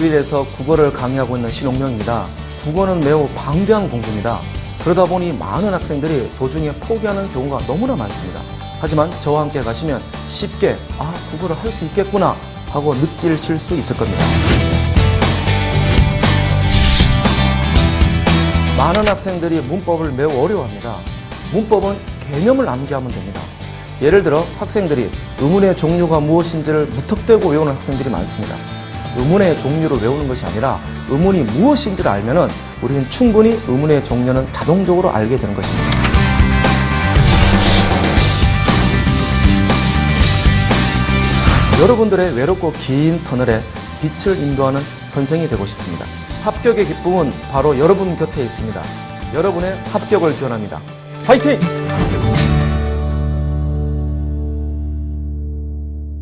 학교에서 국어를 강의하고 있는 신홍명입니다. 국어는 매우 방대한 공부입니다. 그러다 보니 많은 학생들이 도중에 포기하는 경우가 너무나 많습니다. 하지만 저와 함께 가시면 쉽게 아, 국어를 할 수 있겠구나 하고 느끼실 수 있을 겁니다. 많은 학생들이 문법을 매우 어려워합니다. 문법은 개념을 암기하면 됩니다. 예를 들어 학생들이 의문의 종류가 무엇인지를 무턱대고 외우는 학생들이 많습니다. 의문의 종류를 외우는 것이 아니라 의문이 무엇인지를 알면은 우리는 충분히 의문의 종류는 자동적으로 알게 되는 것입니다. 여러분들의 외롭고 긴 터널에 빛을 인도하는 선생이 되고 싶습니다. 합격의 기쁨은 바로 여러분 곁에 있습니다. 여러분의 합격을 기원합니다. 화이팅!